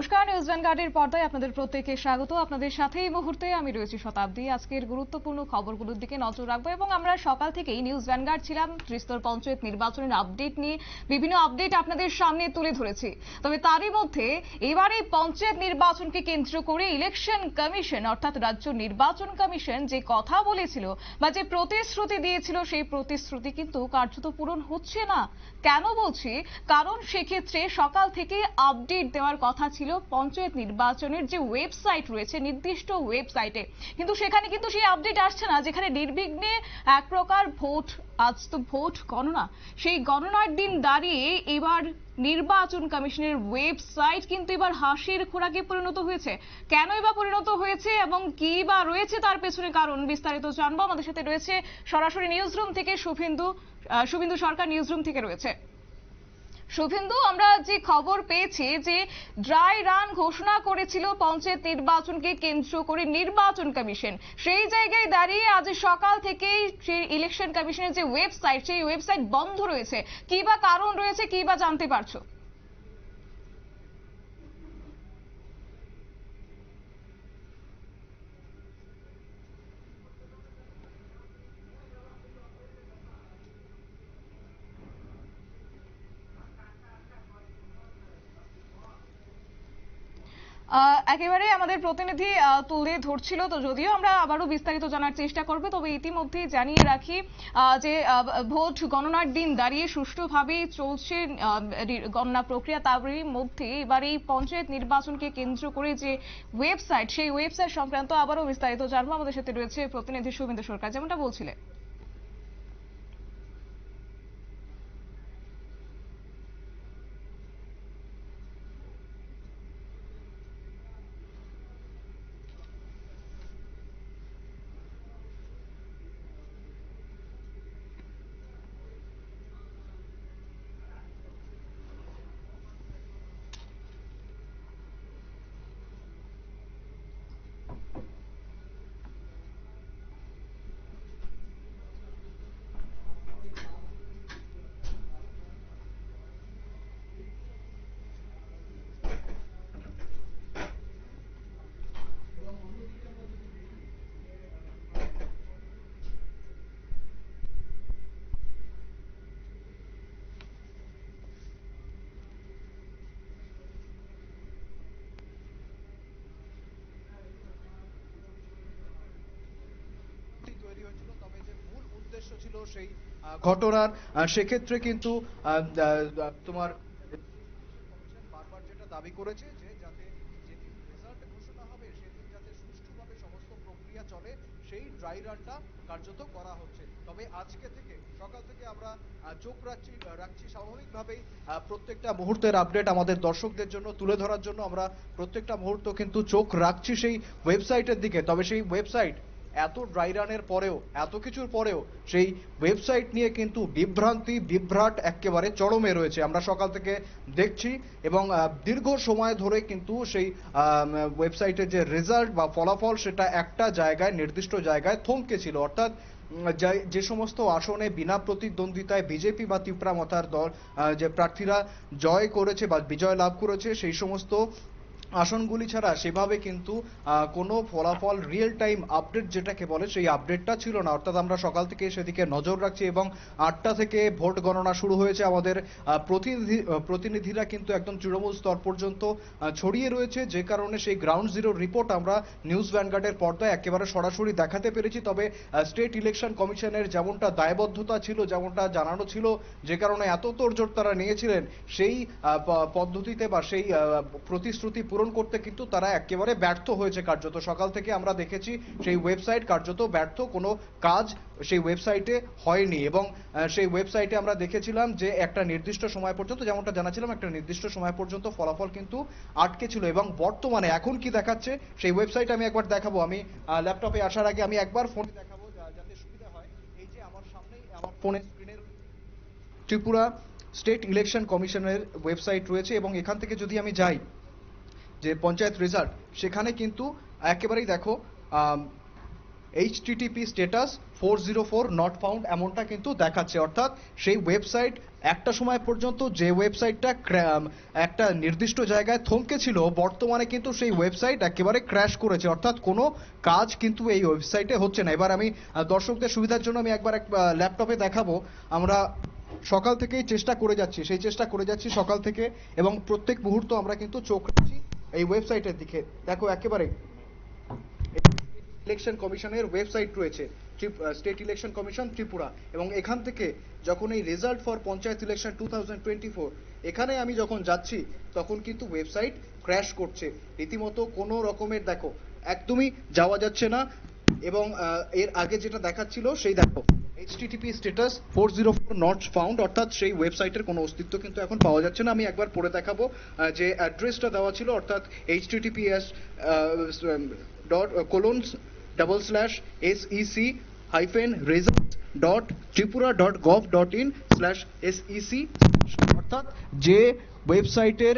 নমস্কার, নিউজ ভ্যানগার্ডের পর্দায় আপনাদের প্রত্যেককে স্বাগত। আপনাদের সাথে এই মুহূর্তে আমি রয়েছি শতাব্দী। আজকের গুরুত্বপূর্ণ খবরগুলোর দিকে নজর রাখব এবং আমরা সকাল থেকেই নিউজ ভ্যানগার্ড ছিলাম। ত্রিস্তর পঞ্চায়েত নির্বাচনের আপডেট নিয়ে বিভিন্ন আপডেট আপনাদের সামনে তুলে ধরেছি। তবে তারই মধ্যে এবারে পঞ্চায়েত নির্বাচনকে কেন্দ্র করে ইলেকশন কমিশন, অর্থাৎ রাজ্য নির্বাচন কমিশন যে কথা বলেছিল বা যে প্রতিশ্রুতি দিয়েছিল, সেই প্রতিশ্রুতি কিন্তু কার্যত পূরণ হচ্ছে না। কেন বলছি? কারণ সেক্ষেত্রে সকাল থেকে আপডেট দেওয়ার কথা ছিল পঞ্চায়েত নির্বাচনের যে ওয়েবসাইট রয়েছে, নির্দিষ্ট ওয়েবসাইটে কিন্তু সেখানে কিন্তু সেই আপডেট আসছে না, যেখানে নির্বিঘ্নে এক প্রকার ভোট, আজ তো ভোট গণনা। সেই গণনার দিন দাঁড়িয়ে এবার নির্বাচন কমিশনের ওয়েবসাইট কিন্তু এবার হাসির খোরাকে পরিণত হয়েছে। কেনই বা পরিণত হয়েছে এবং কি বা রয়েছে তার পেছনে কারণ বিস্তারিত জানব। আমাদের সাথে রয়েছে সরাসরি নিউজ রুম থেকে শুভেন্দু শুভেন্দু সরকার নিউজ রুম থেকে রয়েছে। শুভেন্দু, আমরা যে খবর পেয়েছি যে ড্রাই রান ঘোষণা করেছিল পঞ্চায়েত নির্বাচনকে কেন্দ্র করে নির্বাচন কমিশন। সেই জায়গায় দাঁড়িয়ে আজ সকাল থেকেই সেই ইলেকশন কমিশনের যে ওয়েবসাইট সেই ওয়েবসাইট বন্ধ রয়েছে। কি বা কারণ রয়েছে, কি বা জানতে পারছ? একেবারে আমাদের প্রতিনিধি তুলে ধরছিল। তো যদিও আমরা আবারও বিস্তারিত জানার চেষ্টা করবে, তবে ইতিমধ্যে জানিয়ে রাখি যে ভোট গণনার দিন দাঁড়িয়ে সুষ্ঠুভাবে চলছে গণনা প্রক্রিয়া। তারই মধ্যে এবার এই পঞ্চায়েত নির্বাচনকে কেন্দ্র করে যে ওয়েবসাইট, সেই ওয়েবসাইট সংক্রান্ত আবারও বিস্তারিত জানব। আমাদের সাথে রয়েছে প্রতিনিধি শুভেন্দু সরকার। যেমনটা বলছিলে পরিস্থিতি তৈরি ঘটনার সেক্ষেত্রে কিন্তু তোমার বারবার যেটা দাবি করেছে যে যাতে যেদিন রেজাল্ট ঘোষণা হবে, সেদিন যাতে সুষ্ঠুভাবে সমস্ত প্রক্রিয়া চলে, সেই ড্রাই রানটা কার্যত করা হচ্ছে। তবে আজকে থেকে, সকাল থেকে আমরা চোখ রাখছি রাখছি স্বাভাবিকভাবেই প্রত্যেকটা মুহূর্তের আপডেট আমাদের দর্শকদের জন্য, তুলে ধরার জন্য আমরা প্রত্যেকটা মুহূর্ত কিন্তু চোখ রাখছি সেই ওয়েবসাইটের দিকে। তবে সেই ওয়েবসাইট এত ড্রাই রানের পরেও, এত কিছুর পরেও সেই ওয়েবসাইট নিয়ে কিন্তু বিভ্রান্তি, বিভ্রাট একেবারে চরমে রয়েছে। আমরা সকাল থেকে দেখছি এবং দীর্ঘ সময় ধরে কিন্তু সেই ওয়েবসাইটের যে রেজাল্ট বা ফলাফল সেটা একটা জায়গায়, নির্দিষ্ট জায়গায় থমকে ছিল। অর্থাৎ যে- সমস্ত আসনে বিনা প্রতিদ্বন্দ্বিতায় বিজেপি বা ত্রিপুরা মতার দল যে প্রার্থীরা জয় করেছে বা বিজয় লাভ করেছে, সেই সমস্ত আসনগুলি ছাড়া সেভাবে কিন্তু কোনো ফলাফল রিয়েল টাইম আপডেট যেটাকে বলে সেই আপডেটটা ছিল না। অর্থাৎ আমরা সকাল থেকে সেদিকে নজর রাখছি এবং আটটা থেকে ভোট গণনা শুরু হয়েছে আমাদের প্রতিনিধি প্রতিনিধিরা কিন্তু একদম তৃণমূল স্তর পর্যন্ত ছড়িয়ে রয়েছে। যে কারণে সেই গ্রাউন্ড জিরো রিপোর্ট আমরা নিউজ ভ্যানগার্ডের পর্দায় একেবারে সরাসরি দেখাতে পেরেছি। তবে স্টেট ইলেকশন কমিশনের যেমনটা দায়বদ্ধতা ছিল, যেমনটা জানানো ছিল, যে কারণে এত তোড়জোড় তারা নিয়েছিলেন, সেই পদ্ধতিতে বা সেই প্রতিশ্রুতি পূরণ করতে কিন্তু তারা একেবারে ব্যর্থ হয়েছে কার্যত। সকাল থেকে আমরা দেখেছি সেই ওয়েবসাইট কার্যত ব্যর্থ, কোনো কাজ সেই ওয়েবসাইটে হয়নি এবং সেই ওয়েবসাইটে আমরা দেখেছিলাম যে একটা নির্দিষ্ট সময় পর্যন্ত, যেমনটা জানাছিলাম, একটা নির্দিষ্ট সময় পর্যন্ত ফলাফল কিন্তু আটকে ছিল এবং বর্তমানে এখন কি দেখাচ্ছে সেই ওয়েবসাইট আমি একবার দেখাবো। আমি ল্যাপটপে আসার আগে আমি একবার ফোনে দেখাবো যাতে সুবিধা হয়। এই যে আমার সামনেই আমার স্ক্রিনের ত্রিপুরা স্টেট ইলেকশন কমিশনের ওয়েবসাইট রয়েছে এবং এখান থেকে যদি আমি যাই যে পঞ্চায়েত রেজাল্ট সেখানে কিন্তু একেবারেই দেখো HTTP status four zero four not found এমনটা কিন্তু দেখাচ্ছে। অর্থাৎ সেই ওয়েবসাইট একটা সময় পর্যন্ত যে ওয়েবসাইটটা একটা নির্দিষ্ট জায়গায় থমকে ছিল, বর্তমানে কিন্তু সেই ওয়েবসাইট একেবারে ক্র্যাশ করেছে। অর্থাৎ কোনো কাজ কিন্তু এই ওয়েবসাইটে হচ্ছে না। এবার আমি দর্শকদের সুবিধার জন্য আমি একবার এক ল্যাপটপে দেখাবো। আমরা সকাল থেকেই চেষ্টা করে যাচ্ছি, সেই চেষ্টা করে যাচ্ছি সকাল থেকে এবং প্রত্যেক মুহূর্ত আমরা কিন্তু চোখ রাখছি। এই ওয়েবসাইটের দিকে। দেখো, একেবারে ইলেকশন কমিশনের ওয়েবসাইট রয়েছে স্টেট ইলেকশন কমিশন ত্রিপুরা। এবং এখান থেকে যখন এই result for panchayat election to এখানে আমি যখন যাচ্ছি, তখন কিন্তু ওয়েবসাইট ক্র্যাশ করছে। রীতিমতো কোনো রকমের, দেখো, একদমই যাওয়া যাচ্ছে না। এবং এর আগে যেটা দেখাচ্ছিল, সেই দেখো HTTP status four zero four not found অর্থাৎ সেই ওয়েবসাইটের কোনো অস্তিত্ব কিন্তু এখন পাওয়া যাচ্ছে না। আমি একবার পড়ে দেখাবো যে অ্যাড্রেসটা দেওয়া ছিল, অর্থাৎ HTTPS dot colon double slash S EC hyphen result dot Tripura dot gov dot in slash S EC অর্থাৎ যে ওয়েবসাইটের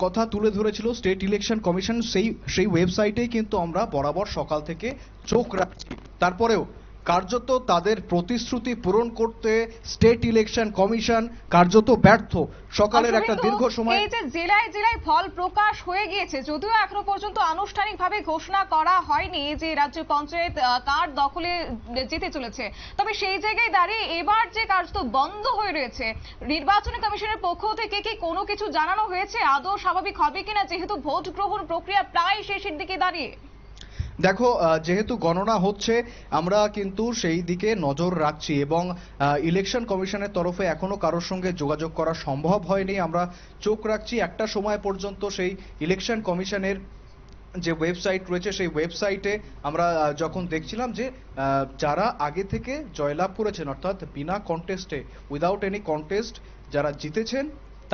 কথা তুলে ধরেছিল স্টেট ইলেকশন কমিশন সেই সেই ওয়েবসাইটেই কিন্তু আমরা বরাবর সকাল থেকে চোখ রাখছি। তারপরেও কার্যত তাদের প্রতিশ্রুতি পূরণ করতে স্টেট ইলেকশন কমিশন কার্যত ব্যর্থ। সকালের একটা দীর্ঘ সময় এই যে জেলায় জেলায় ফল প্রকাশ হয়ে গিয়েছে যদিও এখনও পর্যন্ত আনুষ্ঠানিকভাবে ঘোষণা করা হয়নি যে রাজ্য পঞ্চায়েত কার দখলে যেতে চলেছে। তবে সেই জায়গায় দাঁড়িয়ে এবার যে কার্যত বন্ধ হয়ে রয়েছে নির্বাচনী কমিশনের পক্ষ থেকে কি কোনো কিছু জানানো হয়েছে? আদৌ স্বাভাবিক হবে কিনা? যেহেতু ভোট গ্রহণ প্রক্রিয়া প্রায় শেষের দিকে দাঁড়িয়ে। দেখো যেহেতু গণনা হচ্ছে, আমরা কিন্তু সেই দিকে নজর রাখছি এবং ইলেকশন কমিশনের তরফে এখনও কারোর সঙ্গে যোগাযোগ করা সম্ভব হয়নি। আমরা চোখ রাখছি একটা সময় পর্যন্ত সেই ইলেকশন কমিশনের যে ওয়েবসাইট রয়েছে, সেই ওয়েবসাইটে আমরা যখন দেখছিলাম যে যারা আগে থেকে জয়লাভ করেছেন, অর্থাৎ বিনা কন্টেস্টে উইদাউট এনি কন্টেস্ট যারা জিতেছেন,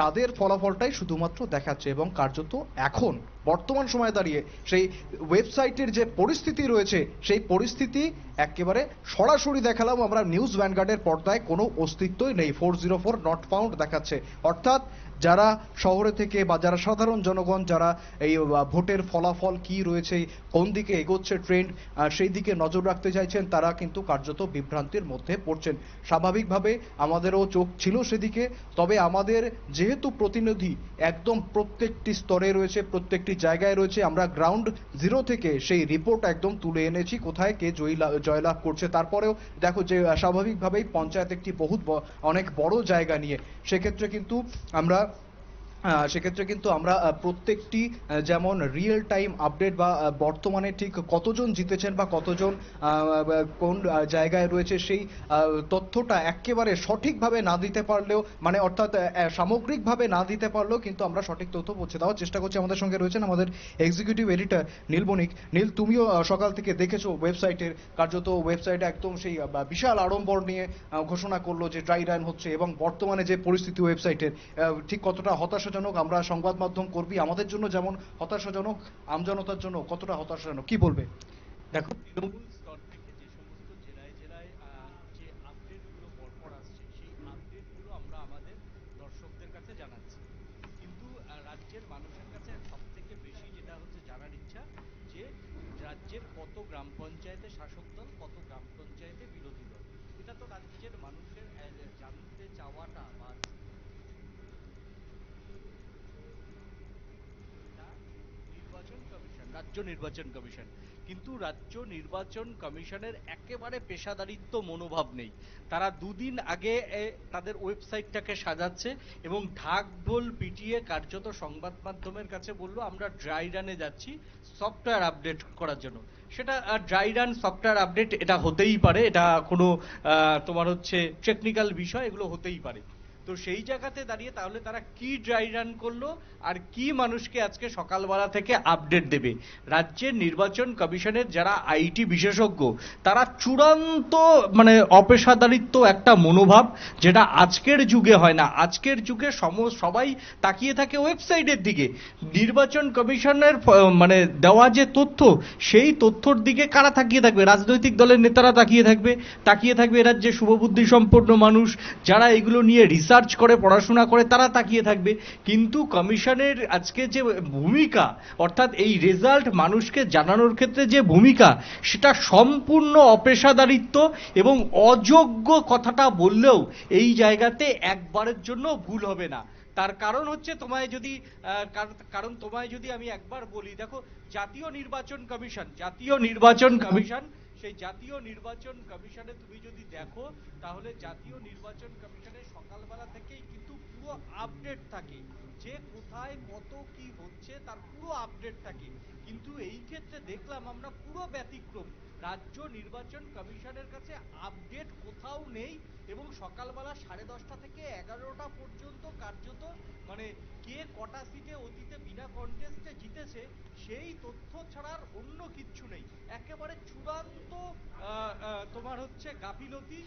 তাদের ফলাফলটাই শুধুমাত্র দেখাচ্ছে এবং কার্যত এখন বর্তমান সময়ে দাঁড়িয়ে সেই ওয়েবসাইটের যে পরিস্থিতি রয়েছে, সেই পরিস্থিতি একেবারে সরাসরি দেখালাম। আমরা নিউজ ভ্যানগার্ডের পর্দায় কোনো অস্তিত্বই নেই। Four zero four not found দেখাচ্ছে। অর্থাৎ যারা শহরে থেকে বা যারা সাধারণ জনগণ, যারা এই ভোটের ফলাফল কি রয়েছে, কোন দিকে এগোচ্ছে ট্রেন্ড সেই দিকে নজর রাখতে চাইছেন, তারা কিন্তু কার্যত বিভ্রান্তির মধ্যে পড়ছেন। স্বাভাবিকভাবে আমাদেরও চোখ ছিল সেদিকে, তবে আমাদের যেহেতু প্রতিনিধি একদম প্রত্যেকটি স্তরে রয়েছে, প্রত্যেকটি জায়গায় রয়েছে। আমরা গ্রাউন্ড জিরো থেকে সেই রিপোর্ট একদম তুলে এনেছি। কোথায় কে জয় জয়লাভ করছে? তারপরেও দেখো যে, স্বাভাবিকভাবেই পঞ্চায়েত একটি বহুত অনেক বড় জায়গা নিয়ে। সেক্ষেত্রে কিন্তু আমরা সেক্ষেত্রে কিন্তু আমরা প্রত্যেকটি যেমন রিয়েল টাইম আপডেট বা বর্তমানে ঠিক কতজন জিতেছেন বা কতজন কোন জায়গায় রয়েছে সেই তথ্যটা একেবারে সঠিকভাবে না দিতে পারলেও মানে অর্থাৎ সামগ্রিকভাবে না দিতে পারলেও কিন্তু আমরা সঠিক তথ্য পৌঁছে দেওয়ার চেষ্টা করছি। আমাদের সঙ্গে রয়েছেন আমাদের এক্সিকিউটিভ এডিটর নীল বণিক নীল, তুমিও সকাল থেকে দেখেছ ওয়েবসাইটের কার্যত ওয়েবসাইটে একদম সেই বিশাল আড়ম্বর নিয়ে ঘোষণা করল যে ড্রাই রান হচ্ছে এবং বর্তমানে যে পরিস্থিতি ওয়েবসাইটের ঠিক কতটা হতাশাজনক আমরা সংবাদ মাধ্যম করবি আমাদের জন্য যেমন হতাশাজনক, আমজনতার জন্য কতটা হতাশাজনক, কি বলবে? দেখো তৃণমূল স্তর থেকে যে সমস্ত জেলায় জেলায় আহ, যে আপডেটগুলো পরপর আসছে সেই আপডেটগুলো আমরা আমাদের দর্শকদের কাছে জানাচ্ছি কিন্তু আহ, রাজ্যের মানুষের কাছে সব থেকে বেশি যেটা হচ্ছে জানার ইচ্ছা যে রাজ্যের কত গ্রাম পঞ্চায়েতে শাসক দল কত গ্রাম পঞ্চায়েতে বিরোধী দল এটা তো রাজ্যের মানুষের আহ, জানতে চাওয়াটা বা এটা নির্বাচন কমিশন রাজ্য নির্বাচন কমিশন। কিন্তু রাজ্য নির্বাচন কমিশনের একেবারে পেশাদারিত্ব মনোভাব নেই। তারা দুদিন আগে তাদের ওয়েবসাইটটাকে সাজাচ্ছে এবং ঢাক ঢোল পিটিয়ে কার্যত সংবাদ মাধ্যমের কাছে বলল, আমরা ড্রাই রানে যাচ্ছি সফটওয়্যার আপডেট করার জন্য। সেটা ড্রাই রান সফটওয়্যার আপডেট এটা হতেই পারে। এটা কোনো তোমার হচ্ছে টেকনিক্যাল বিষয়, এগুলো হতেই পারে। তো সেই জায়গাতে দাঁড়িয়ে তাহলে তারা কি ড্রাই রান করল আর কি মানুষকে আজকে সকালবেলা থেকে আপডেট দেবে? রাজ্যের নির্বাচন কমিশনের যারা আইটি বিশেষজ্ঞ, তারা চূড়ান্ত মানে অপেশাদারিত্ব একটা মনোভাব যেটা আজকের যুগে হয় না। আজকের যুগে সম, সবাই তাকিয়ে থাকে ওয়েবসাইটের দিকে। নির্বাচন কমিশনের মানে দেওয়া যে তথ্য, সেই তথ্যর দিকে কারা তাকিয়ে থাকবে? রাজনৈতিক দলের নেতারা তাকিয়ে থাকবে। তাকিয়ে থাকবে রাজ্যে শুভবুদ্ধি সম্পন্ন মানুষ যারা এগুলো নিয়ে রিসার্চ রিসার্চ করে, পড়াশোনা করে, তারা তাকিয়ে থাকবে। কিন্তু কমিশনের আজকে যে ভূমিকা, অর্থাৎ এই রেজাল্ট মানুষকে জানানোর ক্ষেত্রে যে ভূমিকা, সেটা সম্পূর্ণ অপেশাদারিত্ব এবং অযোগ্য কথাটা বললেও এই জায়গাতে একবারের জন্য ভুল হবে না। তার কারণ হচ্ছে তোমায় যদি কারণ তোমায় যদি আমি একবার বলি, দেখো, জাতীয় নির্বাচন কমিশন, জাতীয় নির্বাচন কমিশন সেই জাতীয় নির্বাচন কমিশনে তুমি যদি দেখো, তাহলে জাতীয় নির্বাচন কমিশনের সকালবেলা থেকেই কিন্তু পুরো আপডেট থাকে। যে কোথায় কত কি হচ্ছে, তার পুরো আপডেট থাকে। কিন্তু এই ক্ষেত্রে দেখলাম আমরা পুরো ব্যতিক্রম। রাজ্য নির্বাচন কমিশনের কাছে আপডেট কোথাও নেই এবং সকালবেলা সাড়ে দশটা থেকে এগারোটা পর্যন্ত কার্যত মানে কে কটা সিটে অতীতে বিনা কন্টেস্টে জিতেছে সেই তথ্য ছাড়ার অন্য কিচ্ছু নেই। একেবারে চূড়ান্ত তোমার হচ্ছে গাফিলতি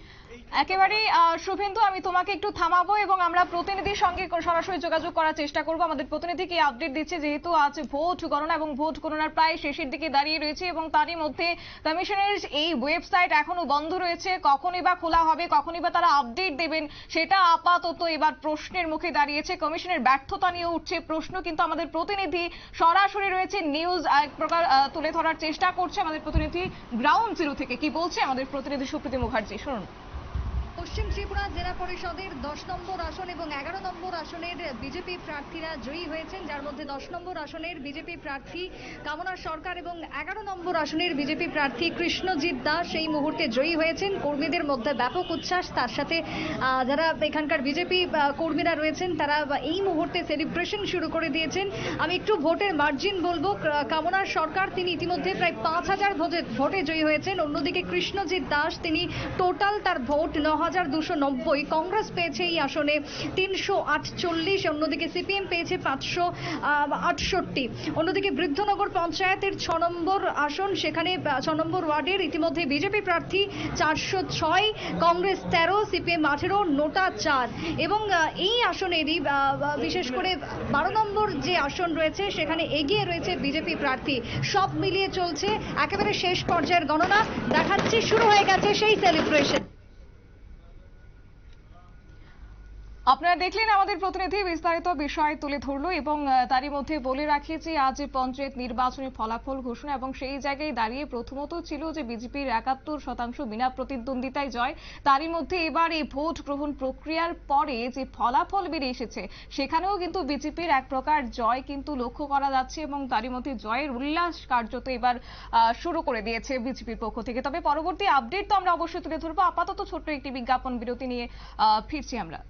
আহ, শুভেন্দু আমি তোমাকে একটু থামাবো এবং আমরা প্রতিনিধির সঙ্গে সরাসরি যোগাযোগ করার চেষ্টা করব। আমাদের প্রতিনিধি কি আপডেট দিচ্ছে যেহেতু আজ ভোট গণনা এবং ভোট গণনার প্রায় শেষের দিকে দাঁড়িয়ে রয়েছে এবং তারই মধ্যে কমিশনের এই ওয়েবসাইট এখনও বন্ধ রয়েছে। কখনই বা খোলা হবে, কখনই বা তারা আপডেট দেবেন, সেটা আপাতত এবার প্রশ্নের মুখে দাঁড়িয়েছে। কমিশনের ব্যর্থতা নিয়ে উঠছে প্রশ্ন, কিন্তু আমাদের প্রতিনিধি সরাসরি রয়েছে নিউজ এক প্রকার তুলে ধরার চেষ্টা করছে আমাদের প্রতিনিধি গ্রাউন্ড জিরো থেকে। কি বলছে আমাদের প্রতিনিধি সুপ্রীতি মুখার্জি? শুনুন। পশ্চিম ত্রিপুরা জেলা পরিষদের দশ নম্বর আসন এবং এগারো নম্বর আসনের বিজেপি প্রার্থীরা জয়ী হয়েছেন, যার মধ্যে দশ নম্বর আসনের বিজেপি প্রার্থী কামনা সরকার এবং এগারো নম্বর আসনের বিজেপি প্রার্থী কৃষ্ণজিৎ দাস এই মুহূর্তে জয়ী হয়েছেন। কর্মীদের মধ্যে ব্যাপক উচ্ছ্বাস, তার সাথে যারা এখানকার বিজেপি কর্মীরা রয়েছেন, তারা এই মুহূর্তে সেলিব্রেশন শুরু করে দিয়েছেন। আমি একটু ভোটের মার্জিন বলব। কামনা সরকার, তিনি ইতিমধ্যে প্রায় পাঁচ হাজার ভোটে জয়ী হয়েছেন। অন্যদিকে কৃষ্ণজিৎ দাস, তিনি টোটাল তার ভোট ন হাজার দুশো নব্বই। কংগ্রেস পেয়েছে এই আসনে তিনশো আটচল্লিশ, অন্যদিকে সিপিএম পেয়েছে পাঁচশো আটষট্টি। অন্যদিকে বৃদ্ধনগর পঞ্চায়েতের ছ নম্বর আসন, সেখানে ছ নম্বর ওয়ার্ডের ইতিমধ্যে বিজেপি প্রার্থী চারশো ছয়, কংগ্রেস তেরো, সিপিএম আঠেরো, নোটা চার। এবং এই আসনেরই বিশেষ করে বারো নম্বর যে আসন রয়েছে, সেখানে এগিয়ে রয়েছে বিজেপি প্রার্থী। সব মিলিয়ে চলছে একেবারে শেষ পর্যায়ের গণনা। দেখাচ্ছি, শুরু হয়ে গেছে সেই সেলিব্রেশন। আপনারা দেখলেন আমাদের প্রতিনিধি বিস্তারিত বিষয় তুলে ধরলো এবং তারই মধ্যে বলে রাখি যে আজ পঞ্চায়েত নির্বাচনের ফলাফল ঘোষণা এবং সেই জায়গায় দাঁড়িয়ে প্রথমত ছিল যে বিজেপির একাত্তর শতাংশ বিনা প্রতিদ্বন্দ্বিতায় জয়। তারই মধ্যে এবার এই ভোট গ্রহণ প্রক্রিয়ার পরে যে ফলাফল বেরিয়ে এসেছে, সেখানেও কিন্তু বিজেপির এক প্রকার জয় কিন্তু লক্ষ্য করা যাচ্ছে এবং তারই মধ্যে জয়ের উল্লাস কার্যত এবার শুরু করে দিয়েছে বিজেপির পক্ষ থেকে। তবে পরবর্তী আপডেট তো আমরা অবশ্যই তুলে ধরবো। আপাতত ছোট্ট একটি বিজ্ঞাপন বিরতি নিয়ে ফিরছি আমরা।